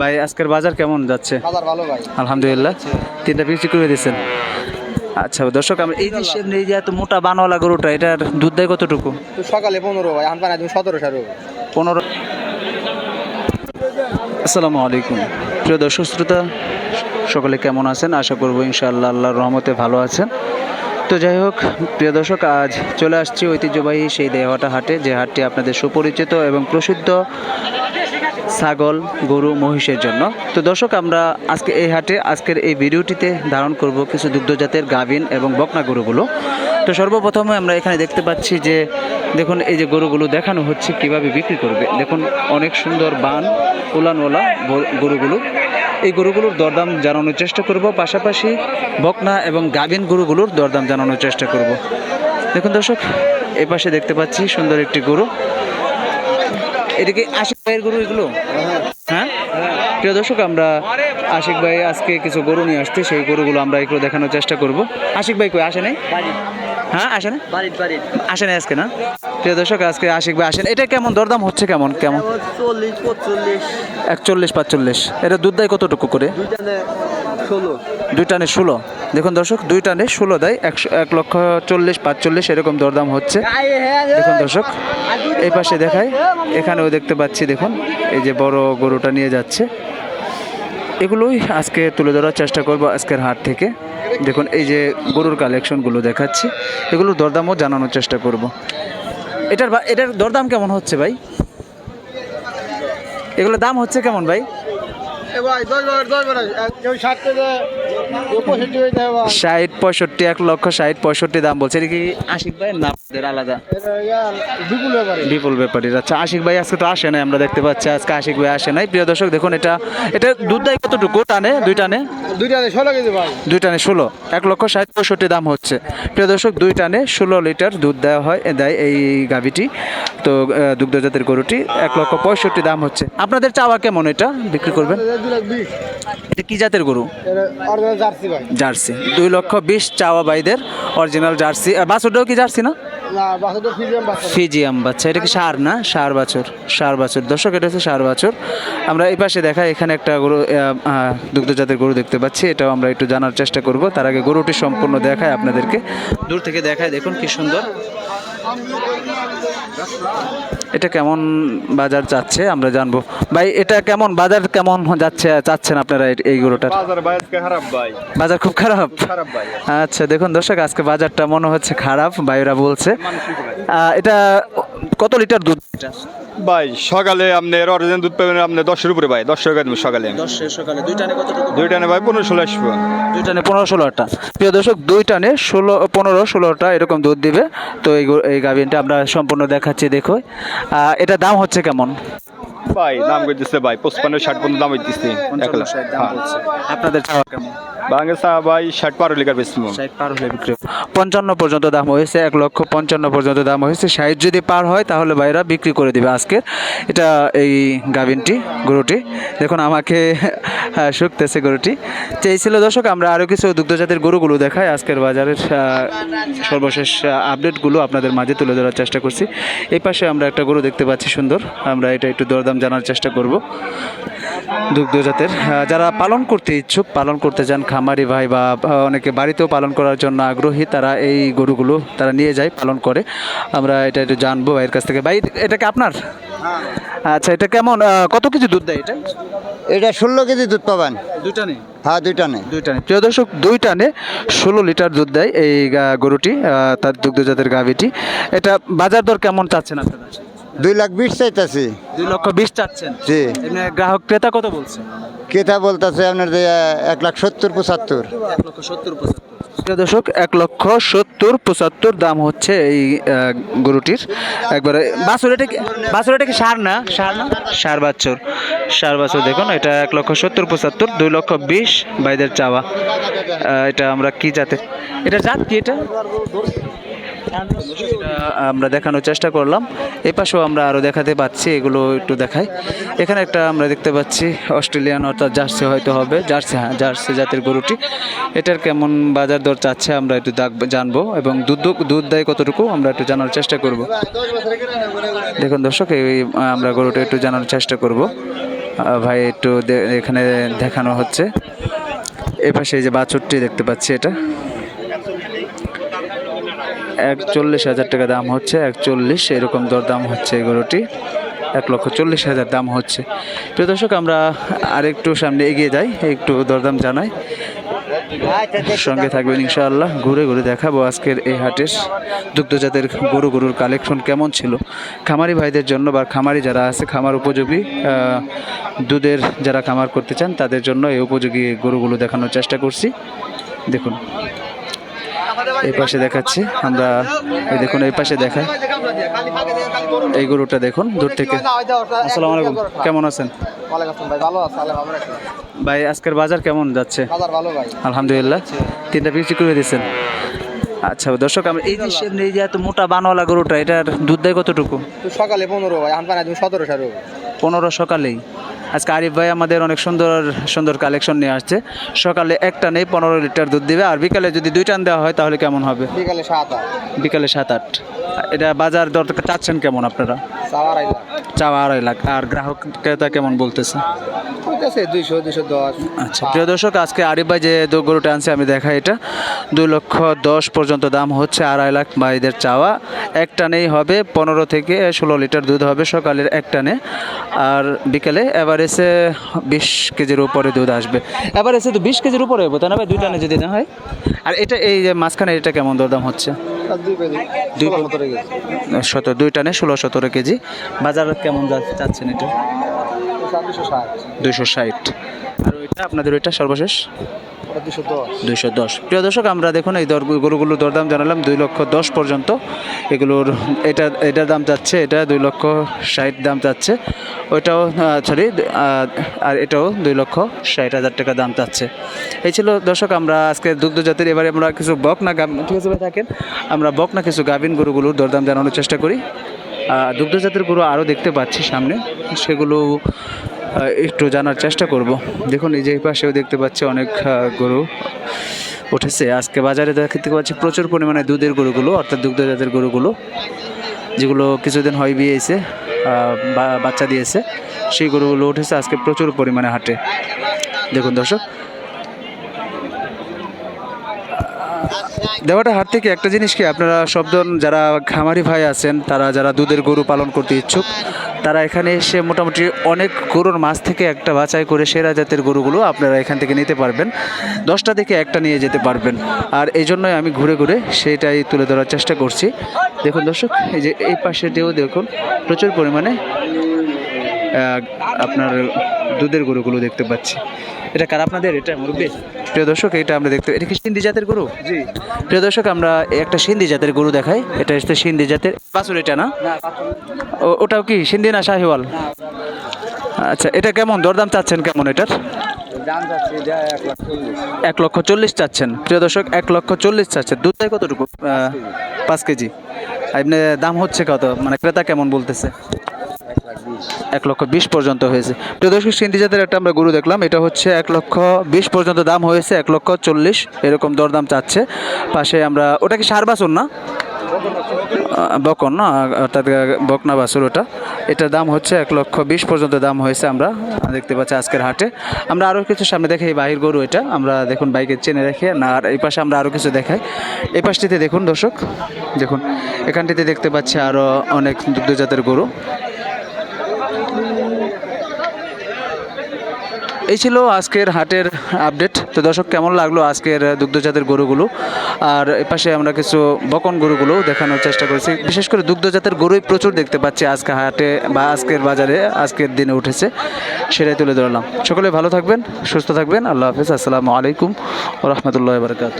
ভাই আজকের বাজার কেমন যাচ্ছে? বাজার ভালো ভাই। আলহামদুলিল্লাহ। তিনটা বিক্রি করে দিচ্ছেন আচ্ছা দর্শক আমরা এই যে সামনে এই যে এত মোটা বানওয়ালা গরুটা এটার দুধ দেয় কতটুকু? তো সকালে পনেরো ভাই পানা তুমি সতেরো সারো। পনেরো। আসসালামু আলাইকুম। প্রিয় দর্শক শ্রোতা সকলে কেমন আছেন? আশা করব ইনশাআল্লাহ আল্লাহর রহমতে ভালো আছেন। তো যাই হোক প্রিয় দর্শক আজ চলে আসছি ঐতিহ্যবাহী সেই দেহটা হাটে যে হাটটি আপনাদের সুপরিচিত এবং প্রসিদ্ধ ছাগল, গরু, মহিষের জন্য। তো দর্শক, আমরা আজকে এই হাটে, আজকের এই ভিডিওটিতে ধারণ করব কিছু দুগ্ধজাতের গাভিন এবং বকনা গরুগুলো। তো সর্বপ্রথমে আমরা এখানে দেখতে পাচ্ছি যে, দেখুন, এই যে গরুগুলো দেখানো হচ্ছে, কীভাবে বিক্রি করবে। দেখুন, অনেক সুন্দর বান, উলানওয়ালা ব- গরুগুলো। এই গরুগুলোর দরদাম জানানোর চেষ্টা করব, পাশাপাশি বকনা এবং গাভিন গরুগুলোর দরদাম জানানোর চেষ্টা করব। দেখুন, দর্শক এই পাশে দেখতে পাচ্ছি সুন্দর একটি গরু। এটা কি আশিক ভাইয়ের গরু এগুলো? হ্যাঁ? প্রিয় দর্শক আমরা আশিক ভাই আজকে কিছু গরু নিয়ে আসছে সেই গরুগুলো আমরা এগুলো দেখানোর চেষ্টা করব। আশিক ভাই কই আসে নাই? হ্যাঁ আসে না বাড়ির বাড়ির। আসে নাই আজকে না? প্রিয় দর্শক আজকে আশিক ভাই আসেন এটা কেমন দরদাম হচ্ছে কেমন কেমন? একচল্লিশ পাঁচচল্লিশ। এটা দুধ দেয় কতটুকু করে? দুই টানে ষোলো। দেখুন দর্শক, দুই টানে ষোলো দেয়, একশো এক লক্ষ চল্লিশ, পাঁচচল্লিশ, এরকম দরদাম হচ্ছে। দেখুন দর্শক, এই পাশে দেখায় এখানেও দেখতে পাচ্ছি, দেখুন, এই যে বড় গরুটা নিয়ে যাচ্ছে। এগুলোই আজকে তুলে ধরার চেষ্টা করব আজকের হাট থেকে। দেখুন, এই যে গরুর কালেকশনগুলো দেখাচ্ছি, এগুলোর দরদামও জানানোর চেষ্টা করব। এটার এটার দরদাম কেমন হচ্ছে ভাই? এগুলোর দাম হচ্ছে কেমন ভাই? ভাই দশ বার দশ বার কেউ ষাট থেকে ষাট পঁয়ষট্টি, এক লক্ষ ষাট পঁয়ষট্টি দাম বলছে। এটা কি আশিক ভাইয়ের নাম ওদের আলাদা? বিপুল ব্যাপারে। ব্যাপারীর আচ্ছা আশিক ভাই আজকে তো আসে নাই, আমরা দেখতে পাচ্ছি। আজকে আশিক ভাই আসে নাই। প্রিয় দর্শক, দেখুন এটা এটা দুধ দেয় কতটুকু? টানে? দুই টানে? দুইটানে ষোলো কেজি ভাই দুই টানে ষোলো। এক লক্ষ ষাট পঁয়ষট্টি দাম হচ্ছে। প্রিয় দর্শক, দুই টানে ষোলো লিটার দুধ দেওয়া হয় দেয় এই গাভিটি। তো দুগ্ধজাতের গরুটি এক লক্ষ পঁয়ষট্টি দাম হচ্ছে। আপনাদের চাওয়া কেমন এটা? বিক্রি করবেন? এটা দুই কি জাতের গরু? জার্সি ভাই। জার্সি দুই লক্ষ বিশ চাওয়া বাইদের অরিজিনাল জার্সি আর বাছুরটাও কি জার্সি না? ফিজিয়াম বাচ্চা। এটা কি সার না? সার বাছুর। সার বাছুর। দর্শক এটা হচ্ছে সার বাছুর। আমরা এই পাশে দেখা এখানে একটা গরু দুগ্ধজাতের গরু দেখতে পাচ্ছি। এটাও আমরা একটু জানার চেষ্টা করব। তার আগে গরুটি সম্পূর্ণ দেখায় আপনাদেরকে। দূর থেকে দেখায় দেখুন কি সুন্দর। এটা কেমন বাজার যাচ্ছে আমরা জানব। ভাই এটা কেমন? বাজার কেমন যাচ্ছে চাচ্ছেন আপনারা এই- গরুটার? বাজার ভাই আজকে খারাপ ভাই। বাজার খুব খারাপ? খারাপ আচ্ছা দেখুন দর্শক আজকে বাজারটা মনে হচ্ছে খারাপ ভাইরা বলছে। এটা কত লিটার দুধ ভাই সকালে আপনি এর অরিজিনাল দুধ পাবেন আপনি দশের উপরে ভাই দশ টাকা দেবেন সকালে। দশের সকালে। দুই টানে কত দুই টানে ভাই পনেরো ষোলো আসব। দুই টানে পনেরো ষোলোটা। প্রিয় দর্শক দুই টানে ষোলো পনেরো ষোলোটা এরকম দুধ দিবে। তো এই এই গাভিনটা আমরা সম্পূর্ণ দেখাচ্ছি দেখো আহ, এটা দাম হচ্ছে কেমন? ভাই দাম করতেছে ভাই পঁচপান্ন ষাট পর্যন্ত দাম হইতেছে। এক লাখ। হ্যাঁ। আপনাদের চাওয়া কেমন? বাংলা চা ভাই ষাট পার লিগার বেশি ষাট পার হলে বিক্রি পঞ্চান্ন পর্যন্ত দাম হয়েছে এক লক্ষ পঞ্চান্ন পর্যন্ত দাম হয়েছে। ষাট যদি পার হয় তাহলে ভাইরা বিক্রি করে দিবে আজকে এটা এই গাভিনটি গরুটি। দেখুন আমাকে হ্যাঁ, শুকতেছে গরুটি। এই ছিল দর্শক আমরা আরও কিছু দুগ্ধজাতের গরুগুলো দেখাই। আজকের বাজারের সর্বশেষ আপডেটগুলো আপনাদের মাঝে তুলে ধরার চেষ্টা করছি। এই পাশে আমরা একটা গরু দেখতে পাচ্ছি সুন্দর। আমরা এটা একটু দরদাম জানার চেষ্টা করব দুগ্ধজাতের আহ, যারা পালন করতে ইচ্ছুক পালন করতে চান খামারি ভাই বা অনেকে বাড়িতেও পালন করার জন্য আগ্রহী তারা এই গরুগুলো তারা নিয়ে যায় পালন করে। আমরা এটা একটু জানব ভাইয়ের কাছ থেকে। ভাই এটা কি আপনার? আচ্ছা এটা কেমন কত কেজি দুধ দেয় এটা? এটা ষোলো কেজি দুধ পাবেন। দুইটা নেই? হ্যাঁ দুইটা নেই। দুই টানে প্রিয় দর্শক দুই টানে ষোলো লিটার দুধ দেয় এই গরুটি তার দুগ্ধজাতের গাভিটি। এটা বাজার দর কেমন চাচ্ছেন আপনারা? দুই লাখ বিশ চাইতেছি। দুই লক্ষ বিশ চাচ্ছেন। জি। এমনি গ্রাহক ক্রেতা কত বলছে? কেতা বলতেছে আপনার যে এক লাখ সত্তর পঁচাত্তর। এক লক্ষ সত্তর প্রিয় দর্শক এক লক্ষ সত্তর পঁচাত্তর দাম হচ্ছে এই গরুটির। একবারে বাছুর এটা কি বাছুর এটা কি সার না? সার না? সার বাছুর। সার বাছুর দেখুন এটা এক লক্ষ সত্তর পঁচাত্তর দুই লক্ষ বিশ বাইদের চাওয়া। এটা আমরা কি জাতে এটা জাত কি এটা? আমরা দেখানোর চেষ্টা করলাম। এই পাশেও আমরা আরও দেখাতে পাচ্ছি, এগুলো একটু দেখাই। এখানে একটা আমরা দেখতে পাচ্ছি অস্ট্রেলিয়ান, অর্থাৎ জার্সি হয়তো হবে, জার্সি হ্যাঁ জার্সি জাতের গরুটি। এটার কেমন বাজার দর চাচ্ছে আমরা একটু জানব এবং দুধ দুধ দেয় কতটুকু আমরা একটু জানার চেষ্টা করব। দেখুন দর্শক, এই আমরা গরুটা একটু জানার চেষ্টা করব। ভাই একটু এখানে দেখানো হচ্ছে। এ পাশে যে বাছুরটি দেখতে পাচ্ছি এটা। একচল্লিশ হাজার টাকা দাম হচ্ছে, একচল্লিশ, এরকম দর দাম হচ্ছে এই গরুটি। এক লক্ষ চল্লিশ হাজার দাম হচ্ছে। প্রিয় দর্শক, আমরা আরেকটু সামনে এগিয়ে যাই, একটু দরদাম জানাই। সঙ্গে থাকবেন ইনশাআল্লাহ, ঘুরে ঘুরে দেখাবো আজকের এই হাটের দুগ্ধজাতের গরু গরুর কালেকশন কেমন ছিল। খামারি ভাইদের জন্য বা খামারি যারা আছে, খামার উপযোগী দুধের যারা খামার করতে চান, তাদের জন্য এই উপযোগী গরুগুলো দেখানোর চেষ্টা করছি। দেখুন। এই পাশে দেখাচ্ছি। আমরা এই দেখুন এই পাশে দেখাই এই গরুটা দেখুন দূর থেকে। আসসালামু আলাইকুম। কেমন আছেন? ভাই আজকের বাজার কেমন যাচ্ছে? আলহামদুলিল্লাহ। তিনটা বিক্রি করে দিয়েছেন। আচ্ছা দর্শক আমরা এই যে সামনে এই যে এত মোটা বানওয়ালা গরুটা এটার দুধ দেয় কতটুকু? সকালে পনেরো ভাই। পানি সতেরো সারো পনেরো সকালেই। আজকে আরিফ ভাই আমাদের অনেক সুন্দর সুন্দর কালেকশন নিয়ে আসছে। সকালে একটা নেই পনেরো লিটার দুধ দিবে আর বিকালে যদি দুই টান দেওয়া হয় তাহলে কেমন হবে? বিকালে সাত আট। বিকালে সাত আট। এটা বাজার দর চাচ্ছেন কেমন আপনারা? চাওয়া আড়াই লাখ আর গ্রাহক ক্রেতা কেমন বলতেছে? আছে দুইশো দুইশো দশ। আচ্ছা প্রিয় দর্শক আজকে আরিফ ভাই যে গরুটা আনছে আমি দেখাই এটা। দুই লক্ষ দশ পর্যন্ত দাম হচ্ছে আড়াই লাখ ভাইদের চাওয়া। এক টানেই হবে পনেরো থেকে ষোলো লিটার দুধ হবে সকালের এক টানে। আর বিকেলে এভারেজে বিশ কেজির উপরে দুধ আসবে। এভারেজে তো বিশ কেজির উপরে হবে তাই না ভাই? দুই টানে যদি না হয়। আর এটা এই যে মাঝখানে এটা কেমন দরদাম হচ্ছে? দুই শত দুই টানে ষোলো সতেরো কেজি। বাজার কেমন যাচ্ছে চাচ্ছেন এটা? দুইশো ষাট। আপনাদের ওইটা সর্বশেষ? দুইশো দশ। প্রিয় দর্শক আমরা দেখুন এই দর গরুগুলোর দরদাম জানালাম দুই লক্ষ দশ পর্যন্ত। এগুলোর এটা এটার দাম যাচ্ছে এটা দুই লক্ষ ষাট দাম যাচ্ছে। ওইটাও সরি আর এটাও দুই লক্ষ ষাট হাজার টাকা দাম যাচ্ছে। এই ছিল দর্শক আমরা আজকে দুগ্ধ জাতের এবারে আমরা কিছু বকনা গাভ ঠিক আছে থাকেন? আমরা বকনা কিছু গাভিন গরুগুলোর দরদাম জানানোর চেষ্টা করি। আহ, দুগ্ধ জাতের গরু আরও দেখতে পাচ্ছি সামনে। সেগুলো একটু জানার চেষ্টা করব। দেখুন, এই যে পাশেও দেখতে পাচ্ছি অনেক গরু উঠেছে। আজকে বাজারে দেখতে পাচ্ছি প্রচুর পরিমাণে দুধের গরুগুলো, অর্থাৎ দুগ্ধজাতের গরুগুলো, যেগুলো কিছুদিন হয় বিয়েছে বাচ্চা দিয়েছে। সেই গরুগুলো উঠেছে আজকে প্রচুর পরিমাণে হাটে। দেখুন দর্শক দেওয়াটা হাট থেকে একটা জিনিস কি আপনারা সবজন যারা খামারি ভাই আছেন, তারা যারা দুধের গরু পালন করতে ইচ্ছুক, তারা এখানে এসে মোটামুটি অনেক গরুর মাছ থেকে একটা বাছাই করে সেরা জাতের গরুগুলো আপনারা এখান থেকে নিতে পারবেন। দশটা থেকে একটা নিয়ে যেতে পারবেন। আর এই জন্যই আমি ঘুরে ঘুরে সেটাই তুলে ধরার চেষ্টা করছি। দেখুন দর্শক, এই যে এই পাশেতেও দেখুন, প্রচুর পরিমাণে আপনার দুধের গরুগুলো দেখতে পাচ্ছি। এটা কার আপনাদের? এটা মুরব্বী? প্রিয় দর্শক এটা আমরা দেখতে এটা কি সিন্ধি জাতের গরু? জি। প্রিয় দর্শক আমরা একটা সিন্ধি জাতের গরু দেখাই। এটা হচ্ছে সিন্ধি জাতের বাছুর এটা না? ওটাও কি সিন্ধি না শাহিওয়াল? আচ্ছা এটা কেমন? দরদাম চাচ্ছেন কেমন এটার? এক লক্ষ চল্লিশ। চাচ্ছেন। প্রিয় দর্শক এক লক্ষ চল্লিশ চাচ্ছেন। দুধটাই কতটুকু? পাঁচ কেজি। আপনি দাম হচ্ছে কত? মানে ক্রেতা কেমন বলতেছে? এক লক্ষ বিশ পর্যন্ত হয়েছে। প্রিয় দর্শক, সিন্ধি জাতের একটা আমরা গরু দেখলাম। এটা হচ্ছে এক লক্ষ বিশ পর্যন্ত দাম হয়েছে, এক লক্ষ চল্লিশ। এরকম দরদাম চাচ্ছে। পাশে আমরা, ওটা কি সার বাছুর না? বকন না? অর্থাৎ বকনা বাছুর ওটা। এটার দাম হচ্ছে এক লক্ষ বিশ পর্যন্ত দাম হয়েছে আমরা। দেখতে পাচ্ছি আজকের হাটে। আমরা আরও কিছু সামনে দেখে এই বাহির গরু এটা। আমরা দেখুন বাইকের চেনে রেখে, না, আর এই পাশে আমরা আরও কিছু দেখাই। এই পাশটিতে দেখুন দর্শক, দেখুন। এখানটিতে দেখতে পাচ্ছি আরও অনেক দুগ্ধজাতের গরু। এই ছিল আজকের হাটের আপডেট তো দর্শক, কেমন লাগল আজকের দুগ্ধজাতের গরুগুলো? আর এপাশে আমরা কিছু বকন গরুগুলো দেখানোর চেষ্টা করেছি। বিশেষ করে দুগ্ধজাতের গরুই প্রচুর দেখতে পাচ্ছি আজকে হাটে বা আজকের বাজারে, আজকের দিনে উঠেছে। সেটাই তুলে ধরলাম। সকলে ভালো থাকবেন, সুস্থ থাকবেন। আল্লাহ হাফিজ। আসসালামু আলাইকুম ও রহমতুল্লাহ বারকাত